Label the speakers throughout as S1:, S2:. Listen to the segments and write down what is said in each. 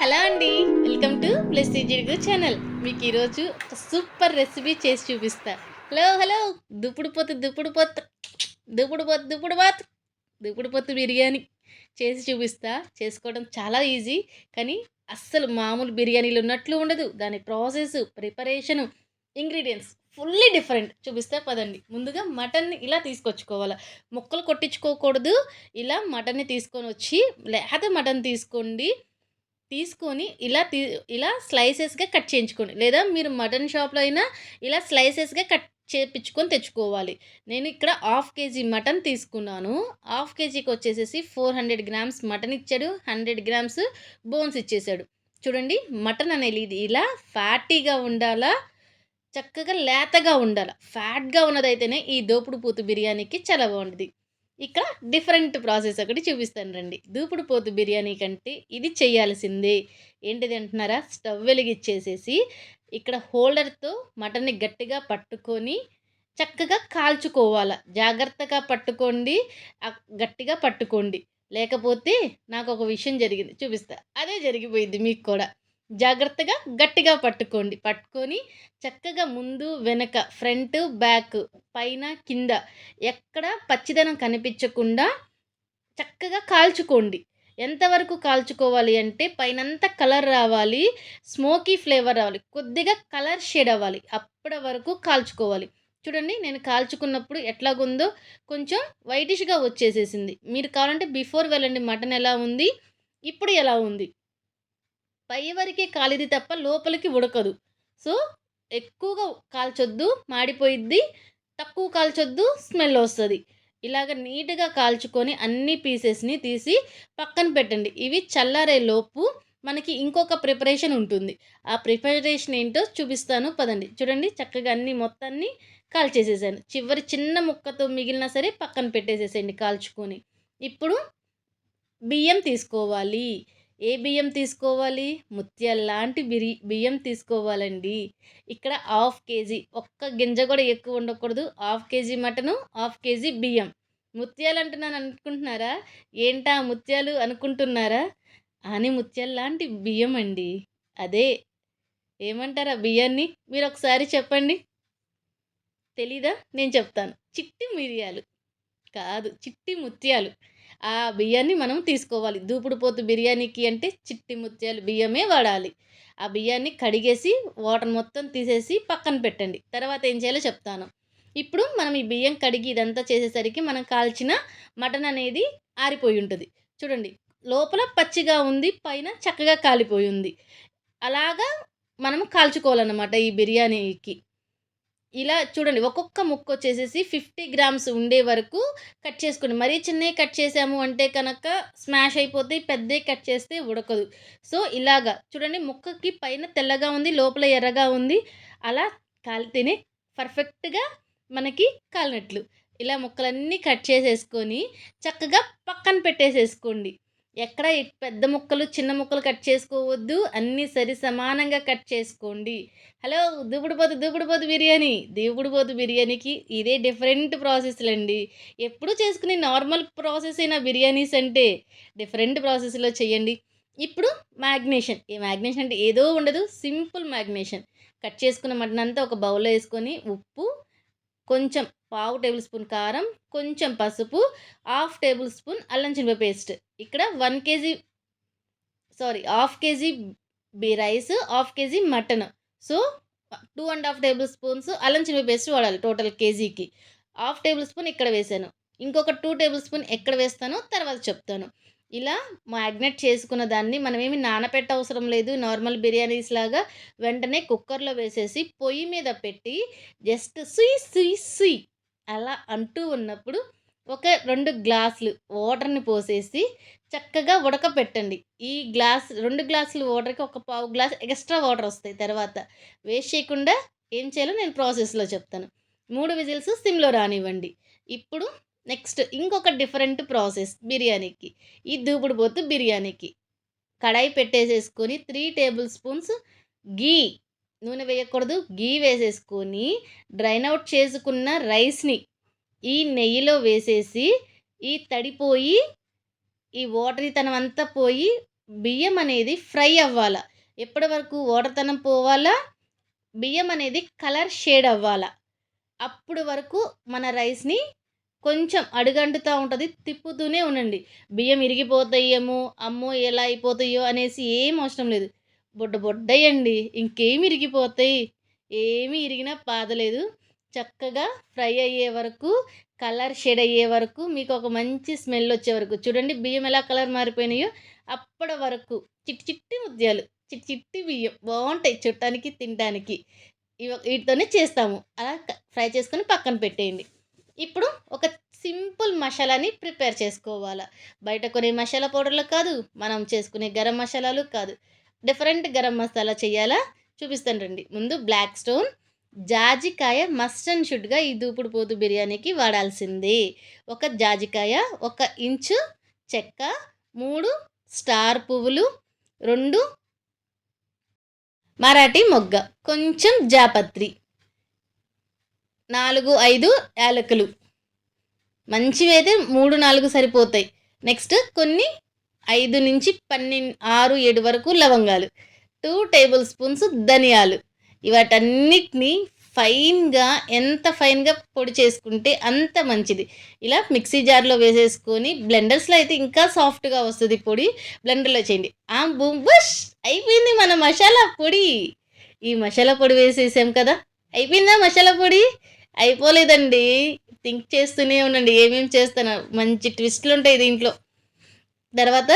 S1: Hello అండి. Welcome to plus జిడుగు channel. మీకు ఈరోజు ఒక సూపర్ రెసిపీ చేసి చూపిస్తా. Hello hello. దుప్పుడు పొత్తు దుప్పుడు పొత్తు దుప్పుడు పొత్తు దుప్పుడు పొత్తు దుప్పుడు పొత్తు బిర్యానీ చేసి చూపిస్తా. చేసుకోవడం చాలా ఈజీ కానీ అస్సలు మామూలు బిర్యానీలు ఉన్నట్లు ఉండదు. దాని process preparation ingredients fully different. చూపిస్తే పదండి. ముందుగా మటన్ని ఇలా తీసుకొచ్చుకోవాలి. ముక్కలు కొట్టించుకోకూడదు. ఇలా మటన్ని తీసుకొని వచ్చి లేకపోతే మటన్ తీసుకోండి. తీసుకొని ఇలా తీ ఇలా స్లైసెస్గా కట్ చేయించుకోండి. లేదా మీరు మటన్ షాప్లో అయినా ఇలా స్లైసెస్గా కట్ చేపించుకొని తెచ్చుకోవాలి. నేను ఇక్కడ హాఫ్ కేజీ మటన్ తీసుకున్నాను. హాఫ్ కేజీకి వచ్చేసేసి ఫోర్ హండ్రెడ్ గ్రామ్స్ మటన్ ఇచ్చాడు. హండ్రెడ్ గ్రామ్స్ బోన్స్ ఇచ్చేసాడు. చూడండి మటన్ అనేది ఇది ఇలా ఫ్యాటీగా ఉండాలా చక్కగా లేతగా ఉండాలి? ఫ్యాట్గా ఉన్నదైతేనే ఈ దోపుడు పూత బిర్యానీకి చాలా బాగుంటుంది. ఇక్కడ డిఫరెంట్ ప్రాసెస్ ఒకటి చూపిస్తాను రండి. దూపుడు పోతు బిర్యానీ కంటే ఇది చేయాల్సిందే. ఏంటిది అంటున్నారా? స్టవ్ వెలిగిచ్చేసేసి ఇక్కడ హోల్డర్తో మటన్ని గట్టిగా పట్టుకొని చక్కగా కాల్చుకోవాలి. జాగ్రత్తగా పట్టుకోండి గట్టిగా పట్టుకోండి. లేకపోతే నాకు ఒక విషయం జరిగింది. చూపిస్తా. అదే జరిగిపోయింది మీకు కూడా. జాగ్రత్తగా గట్టిగా పట్టుకోండి. పట్టుకొని చక్కగా ముందు వెనక ఫ్రంట్ బ్యాక్ పైన కింద ఎక్కడ పచ్చిదనం కనిపించకుండా చక్కగా కాల్చుకోండి. ఎంతవరకు కాల్చుకోవాలి అంటే పైనంతా కలర్ రావాలి స్మోకీ ఫ్లేవర్ రావాలి కొద్దిగా కలర్ షేడ్ అవ్వాలి అప్పటి వరకు కాల్చుకోవాలి. చూడండి నేను కాల్చుకున్నప్పుడు ఎట్లాగుందో కొంచెం వైటిష్గా వచ్చేసేసింది. మీరు కావాలంటే బిఫోర్ వెళ్ళండి మటన్ ఎలా ఉంది ఇప్పుడు ఎలా ఉంది పై వరకే కాలిది తప్ప లోపలికి ఉడకదు. సో ఎక్కువగా కాల్చొద్దు మాడిపోయిద్ది. తక్కువ కాల్చొద్దు స్మెల్ వస్తుంది. ఇలాగ నీట్గా కాల్చుకొని అన్ని పీసెస్ని తీసి పక్కన పెట్టండి. ఇవి చల్లారే లోపు మనకి ఇంకొక ప్రిపరేషన్ ఉంటుంది. ఆ ప్రిపరేషన్ ఏంటో చూపిస్తాను. పదండి. చూడండి చక్కగా అన్ని మొత్తాన్ని కాల్చేసేసాను. చివరి చిన్న ముక్కతో మిగిలినా సరే పక్కన పెట్టేసేసేయండి కాల్చుకొని. ఇప్పుడు బియ్యం తీసుకోవాలి. ఏ బియ్యం తీసుకోవాలి? ముత్యాల లాంటి బిరి బియ్యం తీసుకోవాలండి. ఇక్కడ హాఫ్ కేజీ ఒక్క గింజ కూడా ఎక్కువ ఉండకూడదు. Half kg mutton half kg బియ్యం. ముత్యాలు అంటున్నాను అనుకుంటున్నారా? ఏంటా ముత్యాలు అనుకుంటున్నారా? అని ముత్యాల లాంటి బియ్యం అండి. అదే ఏమంటారా బియ్యాన్ని? మీరు ఒకసారి చెప్పండి. తెలీదా? నేను చెప్తాను. చిట్టి మిరియాలు. కాదు చిట్టి ముత్యాలు. ఆ బియ్యాన్ని మనం తీసుకోవాలి. దూపుడు పోతు బిర్యానీకి అంటే చిట్టి ముత్యాలు బియ్యమే వాడాలి. ఆ బియ్యాన్ని కడిగేసి వాటర్ మొత్తం తీసేసి పక్కన పెట్టండి. తర్వాత ఏం చేయాలో చెప్తాను. ఇప్పుడు మనం ఈ బియ్యం కడిగి ఇదంతా చేసేసరికి మనం కాల్చిన మటన్ అనేది ఆరిపోయి ఉంటుంది. చూడండి లోపల పచ్చిగా ఉంది పైన చక్కగా కాలిపోయి ఉంది. అలాగా మనం కాల్చుకోవాలన్నమాట ఈ బిర్యానీకి. ఇలా చూడండి ఒక్కొక్క ముక్క వచ్చేసేసి ఫిఫ్టీ గ్రామ్స్ ఉండే వరకు కట్ చేసుకోండి. మరీ చిన్నవి కట్ చేసాము అంటే కనుక స్మాష్ అయిపోతే పెద్దవి కట్ చేస్తే ఉడకదు. సో ఇలాగా చూడండి ముక్కకి పైన తెల్లగా ఉంది లోపల ఎర్రగా ఉంది. అలా కాలితేనే పర్ఫెక్ట్గా మనకి కాలినట్లు. ఇలా ముక్కలన్నీ కట్ చేసేసుకొని చక్కగా పక్కన పెట్టేసేసుకోండి. ఎక్కడ పెద్ద ముక్కలు చిన్న ముక్కలు కట్ చేసుకోవద్దు. అన్నీ సరి సమానంగా కట్ చేసుకోండి. హలో దూపుడుపోతు దూపుడుపోతు బిర్యానీ. దూపుడుపోతు బిర్యానీకి ఇదే డిఫరెంట్ ప్రాసెస్లు అండి ఎప్పుడు చేసుకునే నార్మల్ ప్రాసెస్ అయిన బిర్యానీస్ అంటే డిఫరెంట్ ప్రాసెస్లో చేయండి. ఇప్పుడు మ్యాగ్నేషన్. ఈ మ్యాగ్నేషన్ అంటే ఏదో ఉండదు సింపుల్ మ్యాగ్నేషన్. కట్ చేసుకున్న మటన్ అంతా ఒక బౌల్లో వేసుకొని ఉప్పు కొంచెం పావు టేబుల్ స్పూన్ కారం కొంచెం పసుపు హాఫ్ టేబుల్ స్పూన్ అల్లం చిన్న పేస్ట్. ఇక్కడ one kg sorry half kg B rice half kg mutton. So two and half tablespoons అల్లం చిన్న పేస్ట్ వాడాలి టోటల్ కేజీకి. హాఫ్ టేబుల్ స్పూన్ ఇక్కడ వేసాను. ఇంకొక టూ టేబుల్ స్పూన్ ఎక్కడ వేస్తానో తర్వాత చెప్తాను. ఇలా మ్యాగ్నెట్ చేసుకున్న దాన్ని మనమేమి నానపెట్ట అవసరం లేదు. నార్మల్ బిర్యానీస్ లాగా వెంటనే కుక్కర్లో వేసేసి పొయ్యి మీద పెట్టి జస్ట్ సుయ్ సుయ్ సుయ్ అలా అంటూ ఉన్నప్పుడు ఒక రెండు గ్లాసులు వాటర్ని పోసేసి చక్కగా ఉడకపెట్టండి. ఈ గ్లాస్ రెండు గ్లాసులు వాటర్కి ఒక పావు గ్లాస్ ఎక్స్ట్రా వాటర్ వస్తాయి తర్వాత. వేస్ట్ చేయకుండా ఏం చేయాలో నేను ప్రాసెస్లో చెప్తాను. మూడు విజిల్స్ సిమ్లో రానివ్వండి. ఇప్పుడు నెక్స్ట్ ఇంకొక డిఫరెంట్ ప్రాసెస్ బిర్యానీకి. ఈ దూపుడు పోతు బిర్యానీకి. కడాయి పెట్టేసేసుకొని త్రీ టేబుల్ స్పూన్స్ గీ నూనె వేయకూడదు గీ వేసేసుకొని డ్రైన్ అవుట్ చేసుకున్న రైస్ని ఈ నెయ్యిలో వేసేసి ఈ తడిపోయి ఈ వాటరీతనం అంతా పోయి బియ్యం అనేది ఫ్రై అవ్వాలా. ఎప్పటి వరకు వాటర్తనం పోవాలా? బియ్యం అనేది కలర్ షేడ్ అవ్వాలా. అప్పుడు వరకు మన రైస్ని కొంచెం అడుగంటుతూ ఉంటుంది తిప్పుతూనే ఉండండి. బియ్యం ఇరిగిపోతాయేమో అమ్మో ఎలా అయిపోతాయో అనేసి ఏం అవసరం లేదు. బొడ్డ బొడ్డయండి ఇంకేమి ఇరిగిపోతాయి? ఏమి ఇరిగినా బాధలేదు చక్కగా ఫ్రై అయ్యే వరకు కలర్ షేడ్ అయ్యే వరకు మీకు ఒక మంచి స్మెల్ వచ్చే వరకు. చూడండి బియ్యం ఎలా కలర్ మారిపోయినాయో అప్పటి వరకు చిట్టి చిట్టి ముత్యాలు చిట్టి చిట్టి బియ్యం బాగుంటాయి చుట్టానికి తినడానికి. ఇవ వీటితోనే చేస్తాము. అలా ఫ్రై చేసుకొని పక్కన పెట్టేయండి. ఇప్పుడు ఒక సింపుల్ మసాలాని ప్రిపేర్ చేసుకోవాలి. బయట కొనే మసాలా పౌడర్లు కాదు మనం చేసుకునే గరం మసాలాలు కాదు. డిఫరెంట్ గరం మసాలా చేయాలా? చూపిస్తాను రండి. ముందు బ్లాక్ స్టోన్ జాజికాయ మస్ట్ అండ్ షుడ్గా ఈ దూపుడు పోతు బిర్యానీకి వాడాల్సింది. ఒక జాజికాయ ఒక ఇంచు చెక్క మూడు స్టార్ పువ్వులు రెండు మరాఠీ మొగ్గ కొంచెం జాపత్రి. నాలుగు ఐదు యాలకులు. మంచివి అయితే మూడు నాలుగు సరిపోతాయి. నెక్స్ట్ కొన్ని ఐదు నుంచి పన్నెండు ఆరు ఏడు వరకు లవంగాలు. టూ టేబుల్ స్పూన్స్ ధనియాలు. ఇవాటన్నిటిని ఫైన్గా ఎంత ఫైన్గా పొడి చేసుకుంటే అంత మంచిది. ఇలా మిక్సీ జార్లో వేసేసుకొని బ్లెండర్స్లో అయితే ఇంకా సాఫ్ట్గా వస్తుంది పొడి. బ్లెండర్లో చేయండి. ఆ బూమ్ బుష్ అయిపోయింది మన మసాలా పొడి. ఈ మసాలా పొడి వేసేసాం కదా. అయిపోయిందా మసాలా పొడి? అయిపోలేదండి. థింక్ చేస్తూనే ఉండండి. ఏమేమి చేస్తాను. మంచి ట్విస్ట్లు ఉంటాయి దీంట్లో. తర్వాత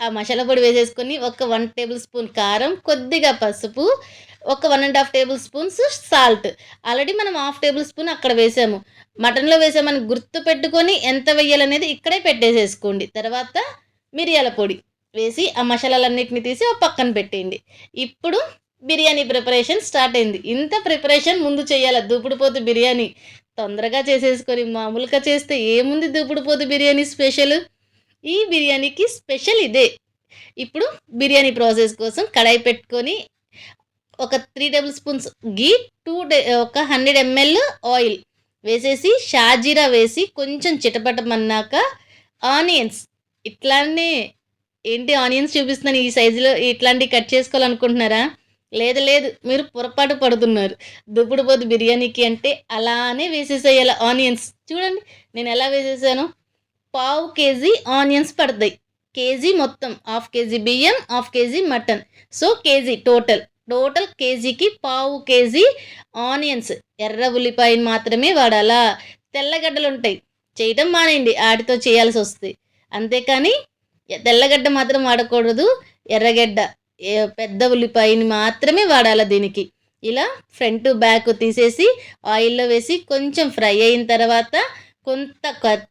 S1: ఆ మసాలా పొడి వేసేసుకొని ఒక వన్ టేబుల్ స్పూన్ కారం కొద్దిగా పసుపు ఒక one and half tablespoons salt. Already మనం హాఫ్ టేబుల్ స్పూన్ అక్కడ వేసాము. మటన్లో వేసామని గుర్తు పెట్టుకొని ఎంత వేయాలనేది ఇక్కడే పెట్టేసేసుకోండి. తర్వాత మిరియాల పొడి వేసి ఆ మసాలాలన్నిటిని తీసి ఒక పక్కన పెట్టేయండి. ఇప్పుడు బిర్యానీ ప్రిపరేషన్ స్టార్ట్ అయింది. ఇంత ప్రిపరేషన్ ముందు చేయాలి? దూపుడుపోతు బిర్యానీ. తొందరగా చేసేసుకొని మామూలుగా చేస్తే ఏముంది దూపుడుపోతు బిర్యానీ స్పెషల్? ఈ బిర్యానీకి స్పెషల్ ఇదే. ఇప్పుడు బిర్యానీ ప్రాసెస్ కోసం కడాయి పెట్టుకొని ఒక three table spoons ghee two ఒక హండ్రెడ్ ఎంఎల్ ఆయిల్ వేసేసి షాజీరా వేసి కొంచెం చిటపటమన్నాక ఆనియన్స్. ఇట్లానే ఏంటి ఆనియన్స్ చూపిస్తున్నాను? ఈ సైజులో ఇట్లాంటివి కట్ చేసుకోవాలనుకుంటున్నారా? లేదు లేదు మీరు పొరపాటు పడుతున్నారు. దుప్పుడు పోతు బిర్యానీకి అంటే అలానే వేసేసేయాలి ఆనియన్స్. చూడండి నేను ఎలా వేసేసాను. పావు కేజీ ఆనియన్స్ పడతాయి. కేజీ మొత్తం హాఫ్ కేజీ బియ్యం half kg mutton. So kg total. Total కేజీకి పావు కేజీ ఆనియన్స్. ఎర్ర ఉల్లిపాయని మాత్రమే వాడాలా. తెల్లగడ్డలు ఉంటాయి. చేయటం మానేయండి వాటితో చేయాల్సి వస్తుంది అంతేకాని తెల్లగడ్డ మాత్రం వాడకూడదు ఎర్రగడ్డ పెద్ద ఉల్లిపాయని మాత్రమే వాడాలి దీనికి. ఇలా ఫ్రంట్ బ్యాక్ తీసేసి ఆయిల్లో వేసి కొంచెం ఫ్రై అయిన తర్వాత కొంత క-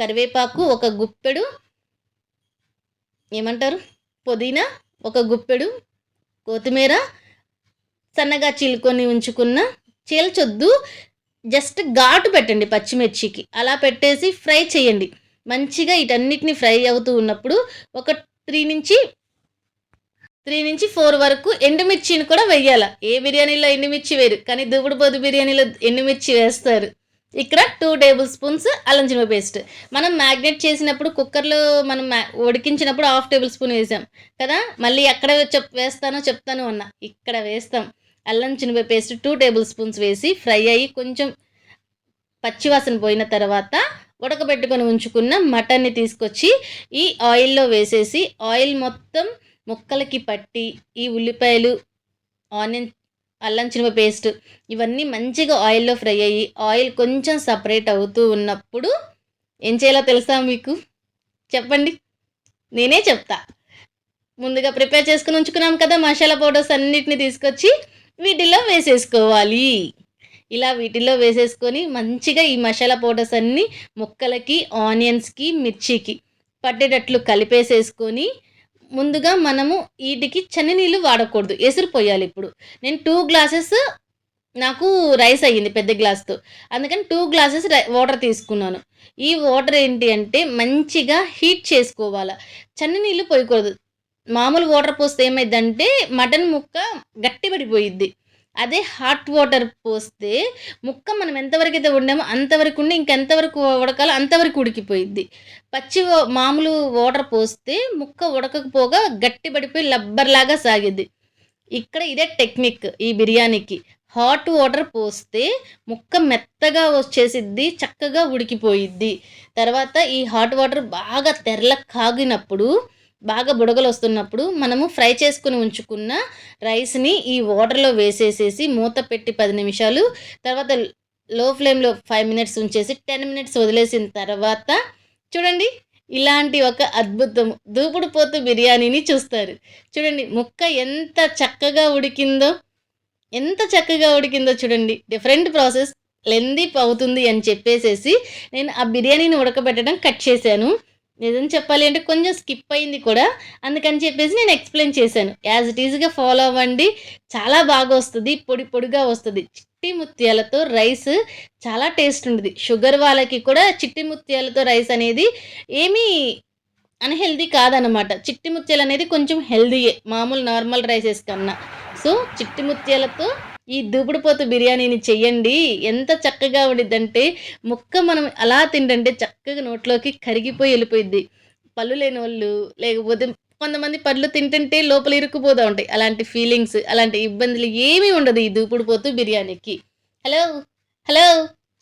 S1: కరివేపాకు ఒక గుప్పెడు ఏమంటారు? పుదీనా ఒక గుప్పెడు కొత్తిమీర సన్నగా చీలుకొని ఉంచుకున్న చీల్చొద్దు. జస్ట్ ఘాటు పెట్టండి పచ్చిమిర్చికి. అలా పెట్టేసి ఫ్రై చేయండి. మంచిగా వీటన్నిటిని ఫ్రై అవుతూ ఉన్నప్పుడు ఒక త్రీ నుంచి త్రీ నుంచి ఫోర్ వరకు ఎండుమిర్చిని కూడా వెయ్యాల. ఏ బిర్యానీలో ఎండుమిర్చి వేరు? కానీ దువ్వుడు బొద్దు బిర్యానీలో ఎండుమిర్చి వేస్తారు. ఇక్కడ టూ టేబుల్ స్పూన్స్ అల్లం చిన్న పేస్ట్. మనం మ్యాగ్నెట్ చేసినప్పుడు కుక్కర్లో మనం మ్యా ఉడికించినప్పుడు హాఫ్ టేబుల్ స్పూన్ వేసాం. కదా? మళ్ళీ ఎక్కడ చెప్ వేస్తానో చెప్తాను అన్న. ఇక్కడ వేస్తాం. అల్లం చిన్న పేస్ట్ టూ టేబుల్ స్పూన్స్ వేసి ఫ్రై అయ్యి కొంచెం పచ్చివాసన పోయిన తర్వాత ఉడకబెట్టుకొని ఉంచుకున్న మటన్ని తీసుకొచ్చి ఈ ఆయిల్లో వేసేసి ఆయిల్ మొత్తం ముక్కలకి పట్టి ఈ ఉల్లిపాయలు ఆనియన్ అల్లం చినుప పేస్ట్ ఇవన్నీ మంచిగా ఆయిల్లో ఫ్రై అయ్యి ఆయిల్ కొంచెం సపరేట్ అవుతూ ఉన్నప్పుడు ఏం చేయాలో తెలుసా మీకు? చెప్పండి. నేనే చెప్తా. ముందుగా ప్రిపేర్ చేసుకుని ఉంచుకున్నాం కదా మసాలా పౌడర్స్ అన్నిటిని తీసుకొచ్చి వీటిలో వేసేసుకోవాలి. ఇలా వీటిలో వేసేసుకొని మంచిగా ఈ మసాలా పౌడర్స్ అన్నీ ముక్కలకి ఆనియన్స్కి మిర్చికి పట్టేటట్లు కలిపేసేసుకొని ముందుగా మనము వీటికి చని నీళ్ళు వాడకూడదు. ఎసురు పోయాలి ఇప్పుడు. నేను టూ గ్లాసెస్ నాకు రైస్ అయ్యింది పెద్ద గ్లాస్తో అందుకని టూ గ్లాసెస్ వాటర్ తీసుకున్నాను. ఈ వాటర్ ఏంటి అంటే మంచిగా హీట్ చేసుకోవాలి. చన్ని నీళ్ళు పోయకూడదు. మామూలు వాటర్ పోస్తే ఏమైందంటే మటన్ ముక్క గట్టిపడిపోయిద్ది. అదే హాట్ వాటర్ పోస్తే ముక్క మనం ఎంతవరకు అయితే వండామో అంతవరకు ఉండి ఇంకెంతవరకు ఉడకాలో అంతవరకు ఉడికిపోయిద్ది. పచ్చి మామూలు వాటర్ పోస్తే ముక్క ఉడకకపోగా గట్టి పడిపోయి లబ్బర్లాగా సాగిద్ది. ఇక్కడ ఇదే టెక్నిక్ ఈ బిర్యానీకి. హాట్ వాటర్ పోస్తే ముక్క మెత్తగా వచ్చేసిద్ది చక్కగా ఉడికిపోయిద్ది. తర్వాత ఈ హాట్ వాటర్ బాగా తెరల కాగినప్పుడు బాగా బుడగలు వస్తున్నప్పుడు మనము ఫ్రై చేసుకుని ఉంచుకున్న రైస్ని ఈ వాటర్లో వేసేసేసి మూత పెట్టి పది నిమిషాలు తర్వాత లో ఫ్లేమ్లో ఫైవ్ మినిట్స్ ఉంచేసి టెన్ మినిట్స్ వదిలేసిన తర్వాత చూడండి ఇలాంటి ఒక అద్భుతం. దూపుడు పోతు బిర్యానీని చూస్తారు. చూడండి ముక్క ఎంత చక్కగా ఉడికిందో ఎంత చక్కగా ఉడికిందో చూడండి. డిఫరెంట్ ప్రాసెస్ లెందీ అవుతుంది అని చెప్పేసేసి నేను ఆ బిర్యానీని ఉడకబెట్టడం కట్ చేశాను. నిజం చెప్పాలి అంటే కొంచెం స్కిప్ అయింది కూడా. అందుకని చెప్పేసి నేను ఎక్స్ప్లెయిన్ చేశాను. యాజ్ ఇట్ ఈజ్గా ఫాలో అవ్వండి. చాలా బాగా వస్తుంది. పొడి పొడిగా వస్తుంది. చిట్టి ముత్యాలతో రైస్ చాలా టేస్ట్ ఉంటుంది. షుగర్ వాళ్ళకి కూడా చిట్టి ముత్యాలతో రైస్ అనేది ఏమీ అన్హెల్దీ కాదనమాట చిట్టి ముత్యాలు అనేది కొంచెం హెల్దీయే మామూలు నార్మల్ రైసెస్ కన్నా. సో చిట్టి ముత్యాలతో ఈ దూపుడుపోతు బిర్యానీని చెయ్యండి. ఎంత చక్కగా ఉండిద్దంటే ముక్క మనం అలా తింటంటే చక్కగా నోట్లోకి కరిగిపోయి వెళ్ళిపోయిద్ది. పళ్ళు లేని వాళ్ళు లేకపోతే కొంతమంది పళ్ళు తింటుంటే లోపల ఇరుక్కుపోతూ ఉంటాయి. అలాంటి ఫీలింగ్స్ అలాంటి ఇబ్బందులు ఏమీ ఉండదు ఈ దూపుడుపోతు బిర్యానీకి. హలో? హలో?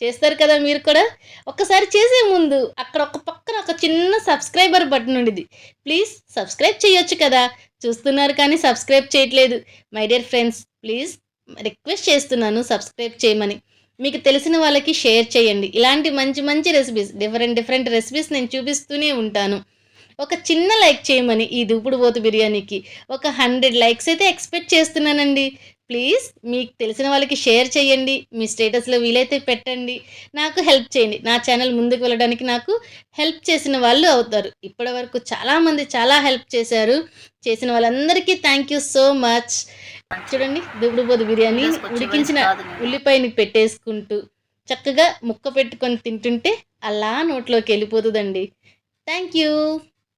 S1: చేస్తారు కదా మీరు కూడా? ఒక్కసారి చేసే ముందు అక్కడ ఒక పక్కన ఒక చిన్న సబ్స్క్రైబర్ బటన్ ఉండేది ప్లీజ్ సబ్స్క్రైబ్ చేయొచ్చు కదా. చూస్తున్నారు కానీ సబ్స్క్రైబ్ చేయట్లేదు. My dear friends please request చేస్తున్నాను సబ్స్క్రైబ్ చేయమని. మీకు తెలిసిన వాళ్ళకి షేర్ చేయండి. ఇలాంటి మంచి మంచి రెసిపీస్ డిఫరెంట్ డిఫరెంట్ రెసిపీస్ నేను చూపిస్తూనే ఉంటాను. ఒక చిన్న లైక్ చేయమని ఈ దూపుడు పోతు బిర్యానీకి. ఒక హండ్రెడ్ లైక్స్ అయితే ఎక్స్పెక్ట్ చేస్తున్నానండి. ప్లీజ్ మీకు తెలిసిన వాళ్ళకి షేర్ చేయండి. మీ స్టేటస్లో వీలైతే పెట్టండి. నాకు హెల్ప్ చేయండి. నా ఛానల్ ముందుకు వెళ్ళడానికి నాకు హెల్ప్ చేసిన వాళ్ళు అవుతారు. ఇప్పటి వరకు చాలామంది చాలా హెల్ప్ చేశారు. చేసిన వాళ్ళందరికీ థ్యాంక్ యూ సో మచ్ చూడండి దుబ్బుడుబోదు బిర్యానీ ఉడికించిన ఉల్లిపాయని పెట్టేసుకుంటూ చక్కగా ముక్క పెట్టుకొని తింటుంటే అలా నోట్లోకి వెళ్ళిపోతుందండి. Thank you